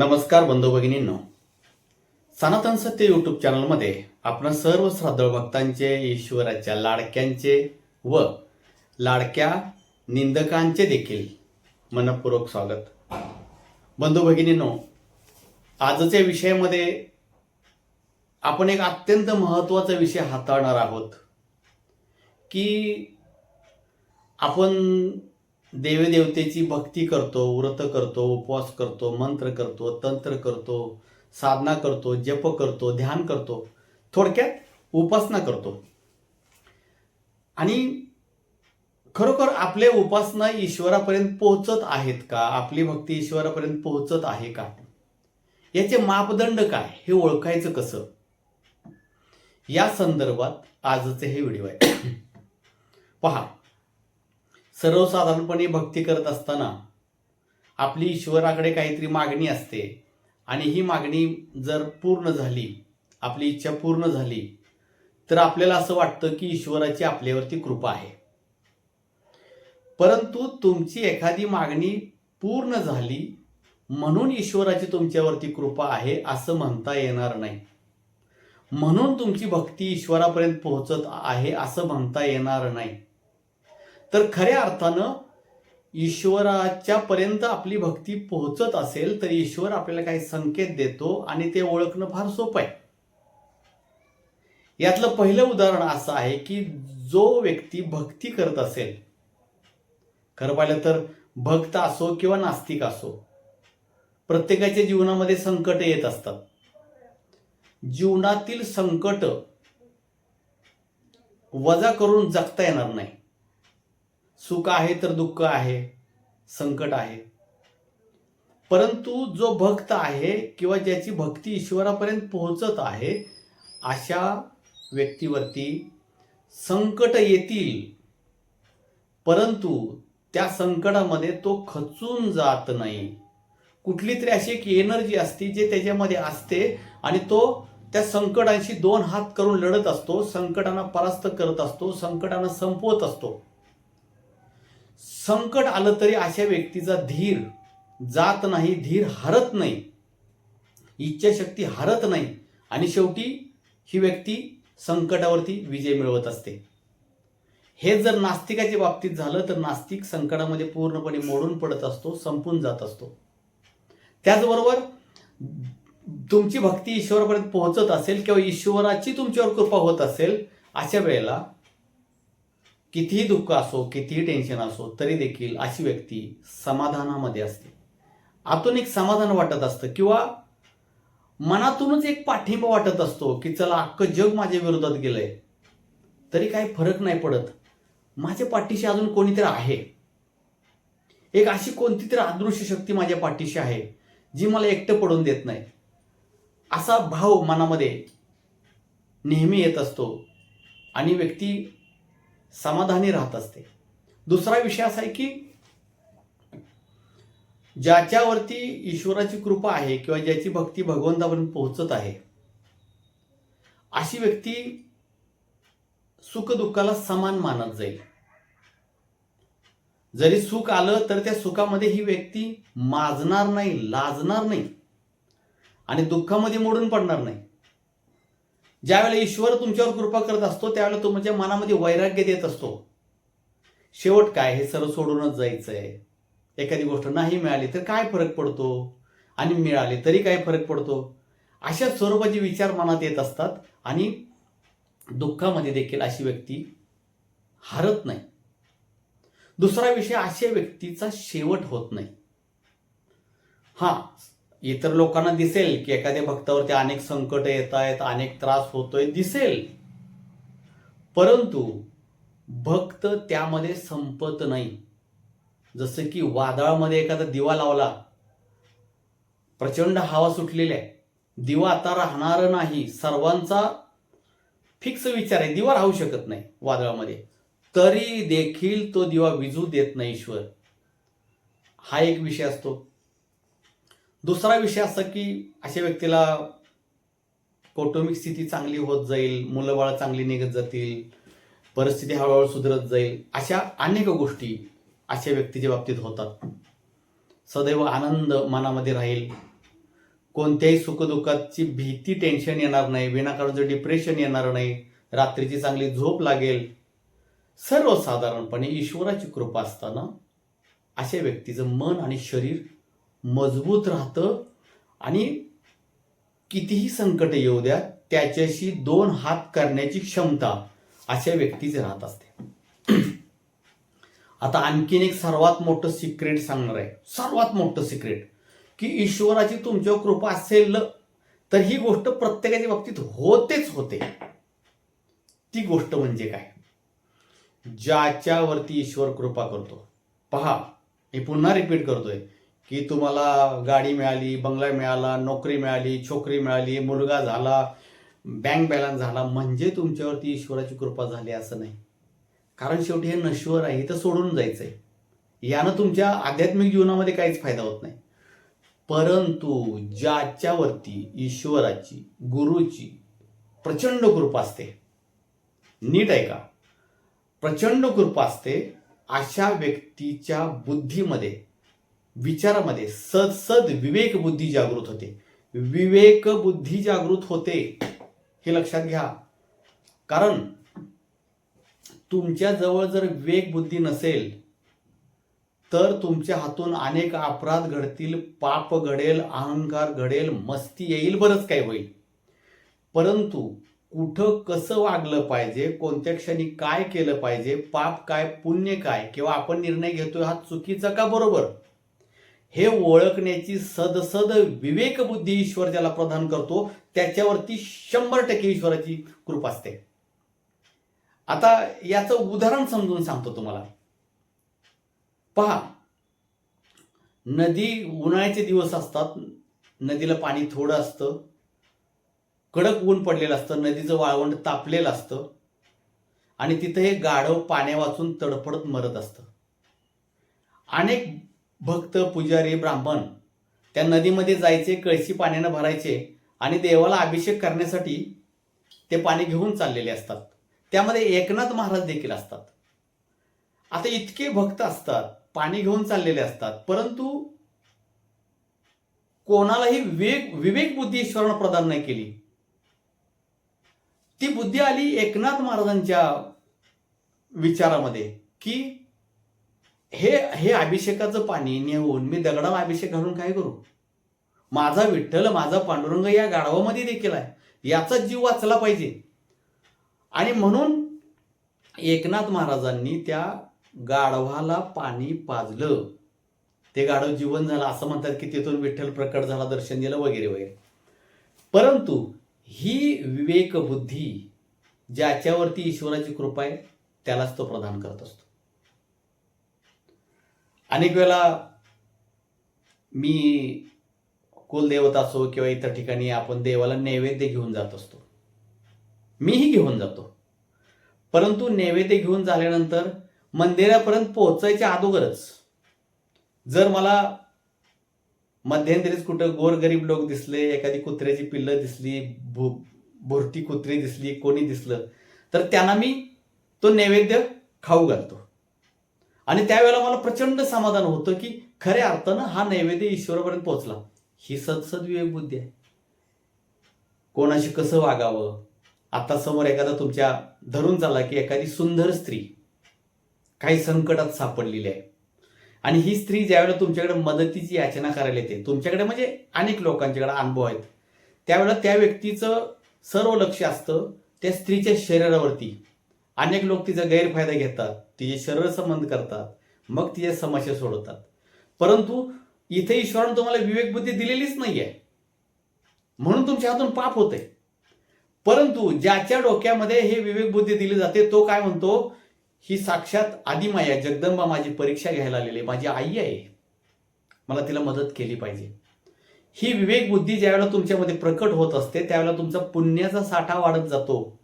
नमस्कार बंधू भगिनींनो. सनातन सत्य यूट्यूब चॅनलमध्ये आपण सर्व श्राद्ध भक्तांचे ईश्वराच्या लाडक्यांचे व लाडक्या निंदकांचे देखील मनपूर्वक स्वागत. बंधू भगिनींनो आजच्या विषयामध्ये आपण एक अत्यंत महत्त्वाचा विषय हाताळणार आहोत की आपण देवदेवतेची भक्ती करतो व्रत करतो उपवास करतो मंत्र करतो तंत्र करतो साधना करतो जप करतो ध्यान करतो थोडक्यात उपासना करतो. आणि खरोखर आपले उपासना ईश्वरापर्यंत पोहोचत आहेत का? आपली भक्ती ईश्वरापर्यंत पोहोचत आहे का? याचे मापदंड काय? हे ओळखायचं कसं? या संदर्भात आजचे हे व्हिडिओ आहे. पहा सर्वसाधारणपणे भक्ती करत असताना आपली ईश्वराकडे काहीतरी मागणी असते आणि ही मागणी जर पूर्ण झाली आपली इच्छा पूर्ण झाली तर आपल्याला असं वाटतं की ईश्वराची आपल्यावरती कृपा आहे. परंतु तुमची एखादी मागणी पूर्ण झाली म्हणून ईश्वराची तुमच्यावरती कृपा आहे असं म्हणता येणार नाही. म्हणून तुमची भक्ती ईश्वरापर्यंत पोहोचत आहे असं म्हणता येणार नाही. तर खऱ्या अर्थानं ईश्वराच्या पर्यंत आपली भक्ती पोहोचत असेल तर ईश्वर आपल्याला काही संकेत देतो आणि ते ओळखणं फार सोपं आहे. यातलं पहिलं उदाहरण असं आहे की जो व्यक्ती भक्ती करत असेल खरं पाहिलं तर भक्त असो किंवा नास्तिक असो प्रत्येकाच्या जीवनामध्ये संकट येत असतात. जीवनातील संकट वजा करून जगता येणार नाही. सुख आहे तर दुःख आहे संकट आहे. परंतु जो भक्त आहे किंवा ज्याची भक्ती ईश्वरापर्यंत पोहोचत आहे अशा व्यक्तीवरती संकट येतील. परंतु त्या संकटामध्ये तो खचून जात नाही. कुठली तरी अशी एक एनर्जी असते जे त्याच्यामध्ये असते आणि तो त्या संकटांशी दोन हात करून लढत असतो संकटांना परास्त करत असतो संकटांना संपवत असतो. संकट आलं तरी अशा व्यक्तीचा धीर जात नाही धीर हरत नाही. इच्छाशक्ती हरत नाही. आणि शेवटी ही व्यक्ती संकटावरती विजय मिळवत असते. हे जर नास्तिकाच्या बाबतीत झालं तर नास्तिक संकटामध्ये पूर्णपणे मोडून पडत असतो संपून जात असतो. त्याचबरोबर तुमची भक्ती ईश्वरापर्यंत पोहोचत असेल किंवा ईश्वराची तुमच्यावर कृपा होत असेल अशा वेळेला कितीही दुःख असो कितीही टेन्शन असो तरी देखील अशी व्यक्ती समाधानामध्ये असते. आतून एक समाधान वाटत असतं किंवा मनातूनच एक पाठिंबा वाटत असतो की चला अख्खं जग माझ्या विरोधात गेलंय. तरी काही फरक नाही पडत. माझ्या पाठीशी अजून कोणीतरी आहे. एक अशी कोणती तरी अदृश्य शक्ती माझ्या पाठीशी आहे जी मला एकटं पडून देत नाही. असा भाव मनामध्ये नेहमी येत असतो. आणि व्यक्ती समाधानी राहत असते. दुसरा विषय असा आहे की ज्याच्यावरती ईश्वराची कृपा आहे किंवा ज्याची भक्ती भगवंतापर्यंत पोहोचत आहे अशी व्यक्ती सुखदुःखाला समान मानत जाईल. जरी सुख आलं तर त्या सुखामध्ये ही व्यक्ती माजणार नाही लाजणार नाही आणि दुःखामध्ये मोडून पडणार नाही. ज्यावेळेला ईश्वर तुमच्यावर कृपा करत असतो त्यावेळेला तुमच्या म्हणजे मनामध्ये वैराग्य देत असतो. शेवट काय? हे सर्व सोडूनच जायचं आहे एखादी गोष्ट नाही मिळाली तर काय फरक पडतो? आणि मिळाले तरी काय फरक पडतो? अशा स्वरूपाचे विचार मनात येत असतात आणि दुःखामध्ये देखील अशी व्यक्ती हरत नाही. दुसरा विषय अशा व्यक्तीचा शेवट होत नाही. हा इतर लोकांना दिसेल की एखाद्या भक्तावरती अनेक संकट येत आहेत अनेक त्रास होतोय दिसेल. परंतु भक्त त्यामध्ये संपत नाही. जसं की वादळामध्ये एखादा दिवा लावला प्रचंड हवा सुटलेली आहे. दिवा आता राहणार नाही. सर्वांचा फिक्स विचार आहे दिवा राहू शकत नाही वादळामध्ये. तरी देखील तो दिवा विजू देत नाही ईश्वर. हा एक विषय असतो. दुसरा विषय असा की अशा व्यक्तीला कौटुंबिक स्थिती चांगली होत जाईल मुलंबाळ चांगली निघत जातील परिस्थिती हळूहळू सुधरत जाईल अशा अनेक गोष्टी अशा व्यक्तीच्या बाबतीत होतात. सदैव आनंद मनामध्ये राहील. कोणत्याही सुखदुःखाची भीती टेन्शन येणार नाही विनाकारणचं डिप्रेशन येणार नाही रात्रीची चांगली झोप लागेल. सर्वसाधारणपणे ईश्वराची कृपा असताना अशा व्यक्तीचं मन आणि शरीर मजबूत राहतं आणि कितीही संकट येऊ द्या त्याच्याशी दोन हात करण्याची क्षमता अशा व्यक्तीचे राहत असते. आता आणखीन एक सर्वात मोठं सिक्रेट सांगणार आहे. सर्वात मोठं सिक्रेट की ईश्वराची तुमच्यावर कृपा असेल तर ही गोष्ट प्रत्येकाच्या बाबतीत होतेच होते. ती गोष्ट म्हणजे काय? ज्याच्यावरती ईश्वर कृपा करतो. पहा मी पुन्हा रिपीट करतोय. की तुम्हाला गाडी मिळाली बंगला मिळाला नोकरी मिळाली छोकरी मिळाली मुलगा झाला बँक बॅलन्स झाला म्हणजे तुमच्यावरती ईश्वराची कृपा झाली असं नाही. कारण शेवटी हे नश्वर आहे तर सोडून जायचं आहे यानं तुमच्या आध्यात्मिक जीवनामध्ये काहीच फायदा होत नाही. परंतु ज्याच्यावरती ईश्वराची गुरुची प्रचंड कृपा असते नीट ऐका प्रचंड कृपा असते अशा व्यक्तीच्या बुद्धीमध्ये विचारामध्ये सद सद विवेक बुद्धी जागृत होते. विवेक बुद्धी जागृत होते हे लक्षात घ्या. कारण तुमच्या जवळ जर विवेक बुद्धी नसेल तर तुमच्या हातून अनेक अपराध घडतील पाप घडेल अहंकार घडेल मस्ती येईल बरंच काय होईल. परंतु कुठं कसं वागलं पाहिजे कोणत्या क्षणी काय केलं पाहिजे पाप काय पुण्य काय किंवा आपण निर्णय घेतोय हा चुकीचा का बरोबर? हे ओळखण्याची सदसद विवेक बुद्धी ईश्वर ज्याला प्रदान करतो त्याच्यावरती शंभर टक्के ईश्वराची कृपा असते. आता याचं उदाहरण समजून सांगतो तुम्हाला. पहा नदी उन्हाळ्याचे दिवस असतात नदीला पाणी थोडं असतं कडक ऊन पडलेलं असतं नदीचं वाळवंट तापलेलं असतं आणि तिथं हे गाढव पाण्या वाचून तडफडत मरत असतं. अनेक भक्त पुजारी ब्राह्मण त्या नदीमध्ये जायचे कळशी पाण्यानं भरायचे आणि देवाला अभिषेक करण्यासाठी ते पाणी घेऊन चाललेले असतात. त्यामध्ये एकनाथ महाराज देखील असतात. आता इतके भक्त असतात पाणी घेऊन चाललेले असतात परंतु कोणालाही विवेक विवेक बुद्धी ईश्वरानं प्रदान नाही केली. ती बुद्धी आली एकनाथ महाराजांच्या विचारामध्ये की हे हे अभिषेकाचं पाणी नेऊन मी दगडाला अभिषेक घालून काय करू? माझा विठ्ठल माझा पांडुरंग या गाढवामध्ये देखील आहे. याचा जीव वाचला पाहिजे. आणि म्हणून एकनाथ महाराजांनी त्या गाढवाला पाणी पाजलं. ते गाढव जीवन झालं असं म्हणतात की तिथून विठ्ठल प्रकट झाला दर्शन दिलं वगैरे वगैरे. परंतु ही विवेकबुद्धी ज्याच्यावरती ईश्वराची कृपा आहे त्यालाच तो प्रदान करत असतो. अनेक वेळा मी कुलदेवत असो किंवा इतर ठिकाणी आपण देवाला नैवेद्य घेऊन जात असतो. मीही घेऊन जातो. परंतु नैवेद्य घेऊन झाल्यानंतर मंदिरापर्यंत पोहोचायच्या अगोदरच जर मला मध्यंतरीच कुठं गोरगरीब लोक दिसले एखादी कुत्र्याची पिल्लं दिसली भु भुरटी कुत्री दिसली कोणी दिसलं तर त्यांना मी तो नैवेद्य खाऊ घालतो. आणि त्यावेळेला मला प्रचंड समाधान होतं की खऱ्या अर्थानं हा नैवेद्य ईश्वरापर्यंत पोहोचला. ही सदसद विवेक बुद्धी आहे. कोणाशी कसं वागावं? आता समोर एखादा तुमच्या धरून चालला की एखादी सुंदर स्त्री काही संकटात सापडलेली आहे. आणि ही स्त्री ज्यावेळेला तुमच्याकडे मदतीची याचना करायला येते तुमच्याकडे म्हणजे अनेक लोकांच्याकडे अनुभव आहेत. त्यावेळेला त्या व्यक्तीचं सर्व लक्ष असतं त्या स्त्रीच्या शरीरावरती. अनेक लोक तिचा गैरफायदा घेतात तिचे शरीर संबंध करतात मग तिच्या समस्या सोडवतात. परंतु इथे ईश्वरानं तुम्हाला विवेकबुद्धी दिलेलीच नाहीये. म्हणून तुमच्या हातून पाप होते परंतु ज्याच्या डोक्यामध्ये हे विवेकबुद्धी दिली जाते तो काय म्हणतो? ही साक्षात आदिमाया जगदंबा माझी परीक्षा घ्यायला आलेली आहे. माझी आई आहे. मला तिला मदत केली पाहिजे. ही विवेकबुद्धी ज्यावेळेला तुमच्यामध्ये प्रकट होत असते त्यावेळेला तुमचा पुण्याचा साठा वाढत जातो.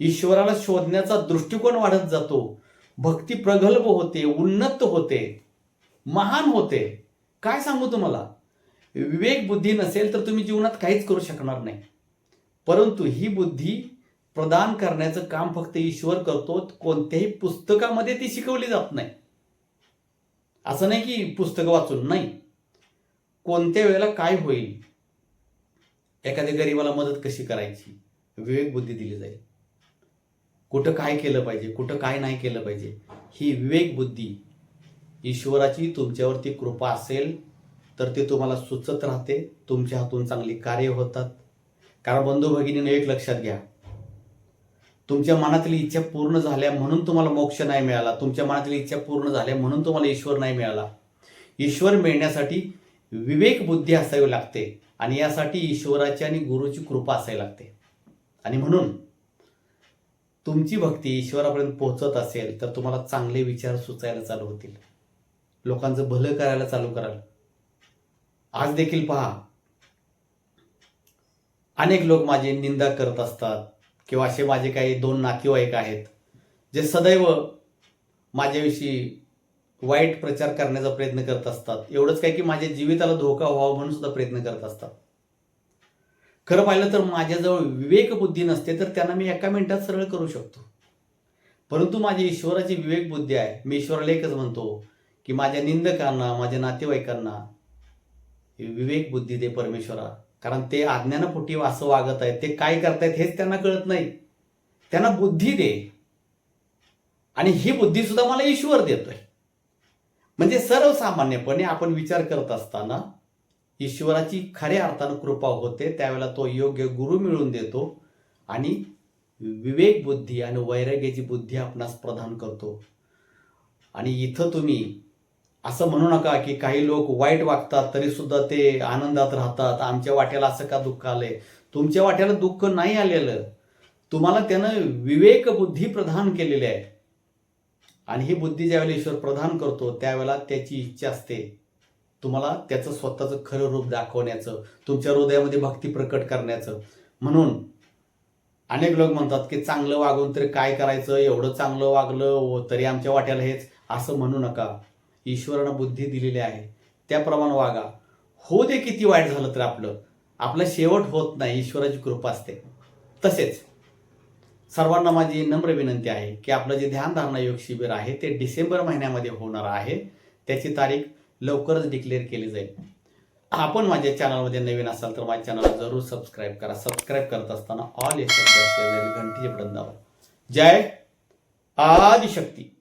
ईश्वराला शोधण्याचा दृष्टिकोन वाढत जातो. भक्ती प्रगल्भ होते उन्नत होते महान होते. काय सांगू तुम्हाला? विवेक बुद्धी नसेल तर तुम्ही जीवनात काहीच करू शकणार नाही. परंतु ही बुद्धी प्रदान करण्याचं काम फक्त ईश्वर करतो कोणत्याही पुस्तकामध्ये ती शिकवली जात नाही. असं नाही की पुस्तकं वाचून नाही. कोणत्या वेळेला काय होईल? एखाद्या गरीबाला मदत कशी करायची? विवेक बुद्धी दिली जाईल. कुठं काय केलं पाहिजे कुठं काय नाही केलं पाहिजे ही विवेक बुद्धी ईश्वराची तुमच्यावरती कृपा असेल तर ते तुम्हाला सुचत राहते तुमच्या हातून चांगली कार्य होतात. कारण बंधू भगिनीनं एक लक्षात घ्या. तुमच्या मनातली इच्छा पूर्ण झाल्या म्हणून तुम्हाला मोक्ष नाही मिळाला. तुमच्या मनातली इच्छा पूर्ण झाल्या म्हणून तुम्हाला ईश्वर नाही मिळाला. ईश्वर मिळण्यासाठी विवेक बुद्धी असावी लागते आणि यासाठी ईश्वराची आणि गुरुची कृपा असावी लागते. आणि म्हणून तुमची भक्ती ईश्वरापर्यंत पोहोचत असेल तर तुम्हाला चांगले विचार सुचायला चालू होतील. लोकांचं भलं करायला चालू कराल. आज देखील पहा. अनेक लोक माझी निंदा करत असतात किंवा असे माझे काही दोन नातेवाईक आहेत जे सदैव माझ्याविषयी वाईट प्रचार करण्याचा प्रयत्न करत असतात. एवढंच काय की माझ्या जीविताला धोका व्हावा म्हणून सुद्धा प्रयत्न करत असतात. खरं पाहिलं तर माझ्याजवळ विवेक बुद्धी नसते तर त्यांना मी एका मिनिटात सरळ करू शकतो. परंतु माझी ईश्वराची विवेक बुद्धी आहे. मी ईश्वराला एकच म्हणतो की माझ्या निंदकांना माझ्या नातेवाईकांना विवेक बुद्धी दे परमेश्वरा. कारण ते अज्ञानापोटी असं वागत आहेत. ते काय करतायत हेच त्यांना कळत नाही. त्यांना बुद्धी दे. आणि ही बुद्धी सुद्धा मला ईश्वर देतोय. म्हणजे सर्वसामान्यपणे आपण विचार करत असताना ईश्वराची खऱ्या अर्थानं कृपा होते त्यावेळेला तो योग्य गुरु मिळून देतो आणि विवेक बुद्धी आणि वैराग्याची बुद्धी आपणास प्रदान करतो. आणि इथं तुम्ही असं म्हणू नका की काही लोक वाईट वागतात तरी सुद्धा ते आनंदात राहतात आमच्या वाट्याला असं का दुःख आलंय? तुमच्या वाट्याला दुःख नाही आलेलं. तुम्हाला त्यानं विवेक बुद्धी प्रदान केलेली आहे. आणि ही बुद्धी ज्यावेळेला ईश्वर प्रदान करतो त्यावेळेला त्याची इच्छा असते. तुम्हाला त्याचं स्वतःचं खरं रूप दाखवण्याचं तुमच्या हृदयामध्ये भक्ती प्रकट करण्याचं. म्हणून अनेक लोक म्हणतात की चांगलं वागून तरी काय करायचं? एवढं चांगलं वागलं हो, तरी आमच्या वाट्याला हेच. असं म्हणू नका. ईश्वरानं बुद्धी दिलेली आहे. त्याप्रमाणे वागा. हो दे किती वाईट झालं तर आपलं. आपलं शेवट होत नाही. ईश्वराची कृपा असते. तसेच सर्वांना माझी नम्र विनंती आहे की आपलं जे ध्यानधारणा योग शिबिर आहे ते डिसेंबर महिन्यामध्ये होणार आहे. त्याची तारीख लवकरच डिक्लेअर केली जाईल. आपण माझ्या चॅनलमध्ये नवीन असाल तर माझ्या चॅनलला जरूर सबस्क्राईब करा. सबस्क्राईब करत असताना ऑल या घंटीचे बटन दाबा. जय आदिशक्ती.